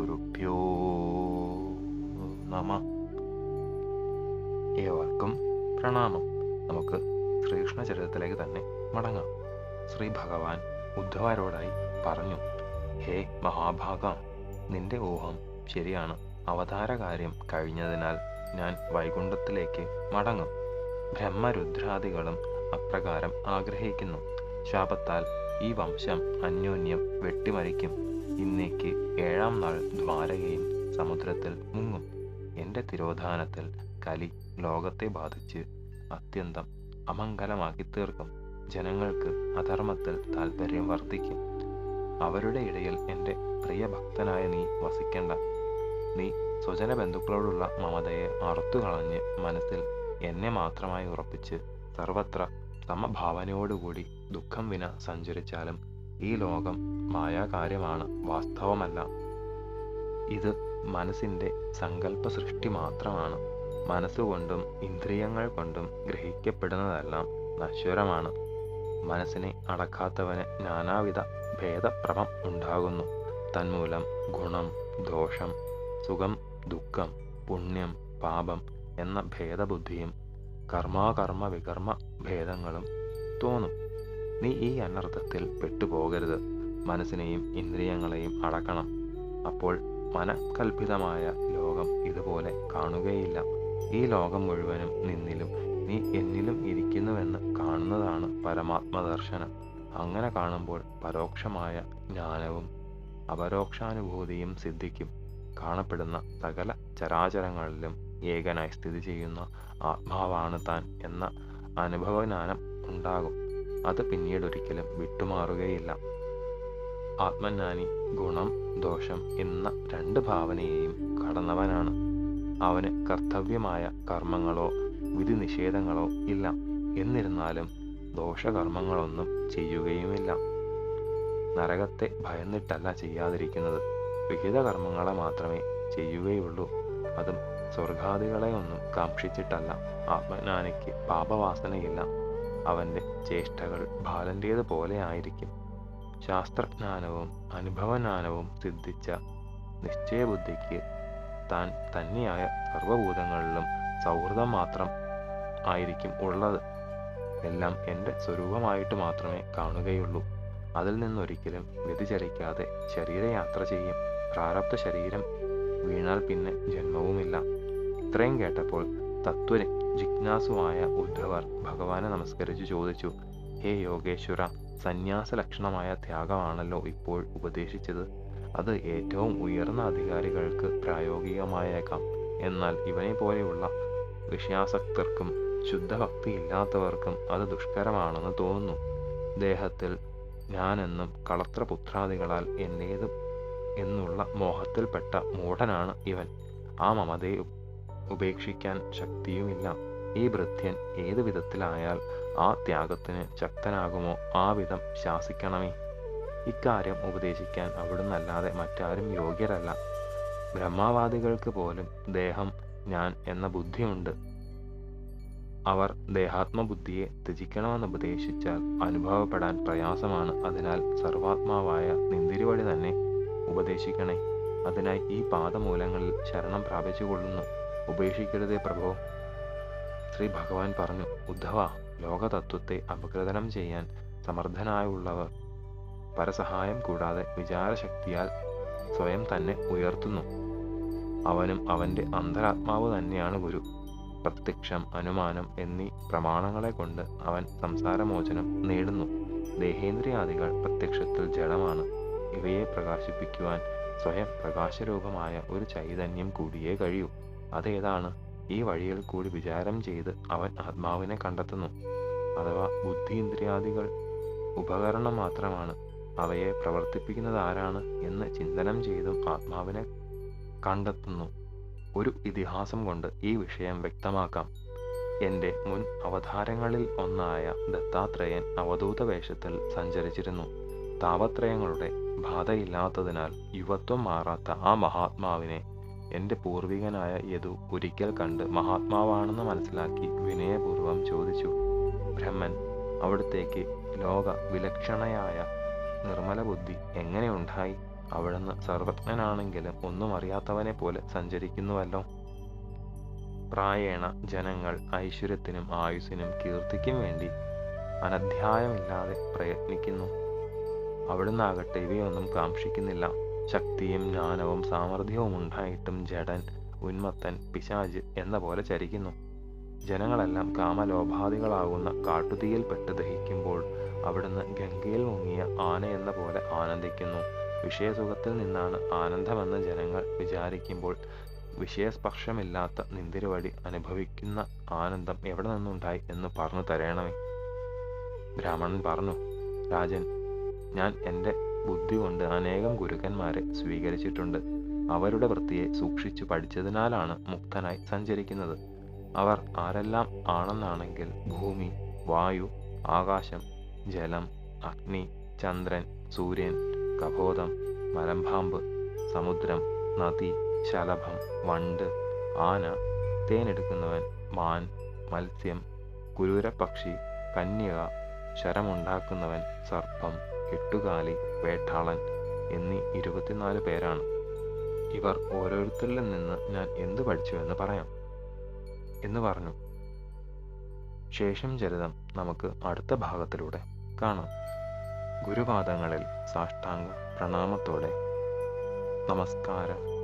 ശ്രീഗുരുഭ്യോ നമ. ഏവർക്കും പ്രണാമം. നമുക്ക് ശ്രീകൃഷ്ണ ചരിത്രത്തിലേക്ക് തന്നെ മടങ്ങാം. ശ്രീ ഭഗവാൻ ഉദ്ധവാരോടായി പറഞ്ഞു ഹേ മഹാഭാഗ നിന്റെ ഊഹം ശരിയാണ്. അവതാര കാര്യം കഴിഞ്ഞതിനാൽ ഞാൻ വൈകുണ്ഠത്തിലേക്ക് മടങ്ങും. ബ്രഹ്മരുദ്രാദികളും അപ്രകാരം ആഗ്രഹിക്കുന്നു. ശാപത്താൽ ഈ വംശം അന്യോന്യം വെട്ടിമരിക്കും ഇന്നേക്ക് ഏഴാം നാൾ ദ്വാരകയും സമുദ്രത്തിൽ മുങ്ങും. എന്റെ തിരോധാനത്തിൽ കലി ലോകത്തെ ബാധിച്ച് അത്യന്തം അമംഗലമാക്കി തീർക്കും ജനങ്ങൾക്ക് അധർമ്മത്തിൽ താല്പര്യം വർദ്ധിക്കും. അവരുടെ ഇടയിൽ എന്റെ പ്രിയ ഭക്തനായ നീ വസിക്കേണ്ട. നീ സ്വജന ബന്ധുക്കളോടുള്ള മമതയെ അറുത്തുകളഞ്ഞ് മനസ്സിൽ എന്നെ മാത്രമായി ഉറപ്പിച്ച് സർവത്ര സമഭാവനയോടുകൂടി ദുഃഖം വിന സഞ്ചരിച്ചാലും ഈ ലോകം മായാകാര്യമാണ് വാസ്തവമല്ല. ഇത് മനസ്സിന്റെ സങ്കല്പ സൃഷ്ടി മാത്രമാണ്. മനസ്സുകൊണ്ടും ഇന്ദ്രിയങ്ങൾ കൊണ്ടും ഗ്രഹിക്കപ്പെടുന്നതെല്ലാം നശ്വരമാണ്. മനസ്സിനെ അടക്കാത്തവന് നാനാവിധ ഭേദപ്രഭം ഉണ്ടാകുന്നു. തന്മൂലം ഗുണം ദോഷം സുഖം ദുഃഖം പുണ്യം പാപം എന്ന ഭേദബുദ്ധിയും കർമാകർമ്മ വികർമ്മ ഭേദങ്ങളും തോന്നും. നീ ഈ അനർത്ഥത്തിൽ പെട്ടുപോകരുത്. മനസ്സിനെയും ഇന്ദ്രിയങ്ങളെയും അടക്കണം. അപ്പോൾ മനക്കൽപിതമായ ലോകം ഇതുപോലെ കാണുകയില്ല. ഈ ലോകം മുഴുവനും നിന്നിലും നീ എന്നിലും ഇരിക്കുന്നുവെന്ന് കാണുന്നതാണ് പരമാത്മദർശനം. അങ്ങനെ കാണുമ്പോൾ പരോക്ഷമായ ജ്ഞാനവും അപരോക്ഷാനുഭൂതിയും സിദ്ധിക്കും. കാണപ്പെടുന്ന സകല ചരാചരങ്ങളിലും ഏകനായി സ്ഥിതി ചെയ്യുന്ന ആത്മാവാണ് താൻ എന്ന അനുഭവജ്ഞാനം ഉണ്ടാകും. അത് പിന്നീട് ഒരിക്കലും വിട്ടുമാറുകയില്ല. ആത്മജ്ഞാനി ഗുണം ദോഷം എന്ന രണ്ട് ഭാവനയെയും കടന്നവനാണ്. അവന് കർത്തവ്യമായ കർമ്മങ്ങളോ വിധി നിഷേധങ്ങളോ ഇല്ല. എന്നിരുന്നാലും ദോഷകർമ്മങ്ങളൊന്നും ചെയ്യുകയുമില്ല. നരകത്തെ ഭയന്നിട്ടല്ല ചെയ്യാതിരിക്കുന്നത്. വിഹിത കർമ്മങ്ങളെ മാത്രമേ ചെയ്യുകയുള്ളൂ. അതും സ്വർഗാദികളെ ഒന്നും കാക്ഷിച്ചിട്ടല്ല. ആത്മജ്ഞാനിക്ക് പാപവാസനയില്ല. അവന്റെ ചേഷ്ടകൾ ബാലന്റേത് പോലെ ആയിരിക്കും. ശാസ്ത്രജ്ഞാനവും അനുഭവജ്ഞാനവും സിദ്ധിച്ച നിശ്ചയബുദ്ധിക്ക് താൻ തന്നെയായ സർവഭൂതങ്ങളിലും സൗഹൃദം മാത്രം ആയിരിക്കും ഉള്ളത്. എല്ലാം എന്റെ സ്വരൂപമായിട്ട് മാത്രമേ കാണുകയുള്ളൂ. അതിൽ നിന്നൊരിക്കലും വ്യതിചലിക്കാതെ ശരീരയാത്ര ചെയ്യും. പ്രാരബ്ധ ശരീരം വീണാൽ പിന്നെ ജന്മവുമില്ല. ഇത്രയും കേട്ടപ്പോൾ തത്വ ജിജ്ഞാസുവായ ഉദ്ധവർ ഭഗവാനെ നമസ്കരിച്ചു ചോദിച്ചു ഹേ യോഗേശ്വര സന്യാസ ലക്ഷണമായ ത്യാഗമാണല്ലോ ഇപ്പോൾ ഉപദേശിച്ചത്? അത് ഏറ്റവും ഉയർന്ന അധികാരികൾക്ക് പ്രായോഗികമായേക്കാം. എന്നാൽ ഇവനെ പോലെയുള്ള വിഷയാസക്തർക്കും ശുദ്ധഭക്തി ഇല്ലാത്തവർക്കും അത് ദുഷ്കരമാണെന്ന് തോന്നുന്നു. ദേഹത്തിൽ ഞാനെന്നും കളത്രപുത്രാദികളാൽ എന്നേത് എന്നുള്ള മോഹത്തിൽപ്പെട്ട മൂഢനാണ് ഇവൻ. ആ മമതയെ ഉപേക്ഷിക്കാൻ ശക്തിയുമില്ല. ഈ ഭൃത്യൻ ഏത് വിധത്തിലായാൽ ആ ത്യാഗത്തിന് ശക്തനാകുമോ ആ വിധം ശാസിക്കണമേ. ഇക്കാര്യം ഉപദേശിക്കാൻ അവിടുന്നല്ലാതെ മറ്റാരും യോഗ്യരല്ല. ബ്രഹ്മവാദികൾക്ക് പോലും ദേഹം ഞാൻ എന്ന ബുദ്ധിയുണ്ട്. അവർ ദേഹാത്മബുദ്ധിയെ ത്യജിക്കണമെന്ന് ഉപദേശിച്ചാൽ അനുഭവപ്പെടാൻ പ്രയാസമാണ്. അതിനാൽ സർവാത്മാവായ നിന്തിരിവഴി തന്നെ ഉപദേശിക്കണേ. അതിനായി ഈ പാദമൂലങ്ങളിൽ ശരണം പ്രാപിച്ചുകൊള്ളുന്നു. ഉപേക്ഷിക്കരുതേ പ്രഭോ. ശ്രീ ഭഗവാൻ പറഞ്ഞു ഉദ്ധവ ലോകതത്വത്തെ അപഗ്രഥനം ചെയ്യാൻ സമർത്ഥനായുള്ളവർ പരസഹായം കൂടാതെ വിചാരശക്തിയാൽ സ്വയം തന്നെ ഉയർത്തുന്നു. അവനും അവന്റെ അന്തരാത്മാവ് തന്നെയാണ് ഗുരു. പ്രത്യക്ഷം അനുമാനം എന്നീ പ്രമാണങ്ങളെ കൊണ്ട് അവൻ സംസാരമോചനം നേടുന്നു. ദേഹേന്ദ്രിയാദികൾ പ്രത്യക്ഷത്തിൽ ജഡമാണ്. ഇവയെ പ്രകാശിപ്പിക്കുവാൻ സ്വയം പ്രകാശരൂപമായ ഒരു ചൈതന്യം കൂടിയേ കഴിയൂ. അതേതാണ്. ഈ വഴിയിൽ കൂടി വിചാരം ചെയ്ത് അവൻ ആത്മാവിനെ കണ്ടെത്തുന്നു. അഥവാ ബുദ്ധീന്ദ്രിയാദികൾ ഉപകരണം മാത്രമാണ്. അവയെ പ്രവർത്തിപ്പിക്കുന്നത് ആരാണ് എന്ന് ചിന്തനം ചെയ്തും ആത്മാവിനെ കണ്ടെത്തുന്നു. ഒരു ഇതിഹാസം കൊണ്ട് ഈ വിഷയം വ്യക്തമാക്കാം. എന്റെ മുൻ അവതാരങ്ങളിൽ ഒന്നായ ദത്താത്രേയൻ അവധൂത വേഷത്തിൽ സഞ്ചരിച്ചിരുന്നു. താപത്രയങ്ങളുടെ ബാധയില്ലാത്തതിനാൽ യുവത്വം മാറാത്ത ആ മഹാത്മാവിനെ എന്റെ പൂർവികനായ യദു ഒരിക്കൽ കണ്ട് മഹാത്മാവാണെന്ന് മനസ്സിലാക്കി വിനയപൂർവം ചോദിച്ചു ബ്രഹ്മൻ അവിടത്തേക്ക് ലോക വിലക്ഷണയായ നിർമ്മല ബുദ്ധി എങ്ങനെ ഉണ്ടായി? അവിടുന്ന് സർവജ്ഞനാണെങ്കിലും ഒന്നും അറിയാത്തവനെ പോലെ സഞ്ചരിക്കുന്നുവല്ലോ. പ്രായേണ ജനങ്ങൾ ഐശ്വര്യത്തിനും ആയുസിനും കീർത്തിക്കും വേണ്ടി അനധ്യായമില്ലാതെ പ്രയത്നിക്കുന്നു. അവിടുന്ന് ആകട്ടെ ഇവയൊന്നും കാക്ഷിക്കുന്നില്ല. ശക്തിയും ജ്ഞാനവും സാമർഥ്യവും ഉണ്ടായിട്ടും ജഡൻ ഉന്മത്തൻ പിശാജ് എന്ന പോലെ ചരിക്കുന്നു. ജനങ്ങളെല്ലാം കാമലോഭാദികളാകുന്ന കാട്ടുതീയിൽപ്പെട്ട് ദഹിക്കുമ്പോൾ അവിടുന്ന് ഗംഗയിൽ മുങ്ങിയ ആന എന്ന പോലെ ആനന്ദിക്കുന്നു. വിഷയസുഖത്തിൽ നിന്നാണ് ആനന്ദമെന്ന് ജനങ്ങൾ വിചാരിക്കുമ്പോൾ വിഷയസ്പർശമില്ലാത്ത നിന്തിരുവഴി അനുഭവിക്കുന്ന ആനന്ദം എവിടെ നിന്നുണ്ടായി എന്ന് പറഞ്ഞു തരണമേ. ബ്രാഹ്മണൻ പറഞ്ഞു രാജൻ ഞാൻ എന്റെ ബുദ്ധി കൊണ്ട് അനേകം ഗുരുക്കന്മാരെ സ്വീകരിച്ചിട്ടുണ്ട്. അവരുടെ വൃത്തിയെ സൂക്ഷിച്ചു പഠിച്ചതിനാലാണ് മുക്തനായി സഞ്ചരിക്കുന്നത്. അവർ ആരെല്ലാം ആണെന്നാണെങ്കിൽ ഭൂമി വായു ആകാശം ജലം അഗ്നി ചന്ദ്രൻ സൂര്യൻ കബോധം മലമ്പാമ്പ് സമുദ്രം നദി ശലഭം വണ്ട് ആന തേനെടുക്കുന്നവൻ മാൻ മത്സ്യം കുരൂരപക്ഷി കന്യക ശരമുണ്ടാക്കുന്നവൻ സർപ്പം എട്ടുകാലി വേട്ടാളൻ എന്നീ ഇരുപത്തിനാല് പേരാണ്. ഇവർ ഓരോരുത്തരിൽ നിന്ന് ഞാൻ എന്തു പഠിച്ചു എന്ന് പറയാം എന്ന് പറഞ്ഞു. ശേഷം ചരിതം നമുക്ക് അടുത്ത ഭാഗത്തിലൂടെ കാണാം. ഗുരുപാദങ്ങളിൽ സാഷ്ടാംഗ പ്രണാമത്തോടെ നമസ്കാരം.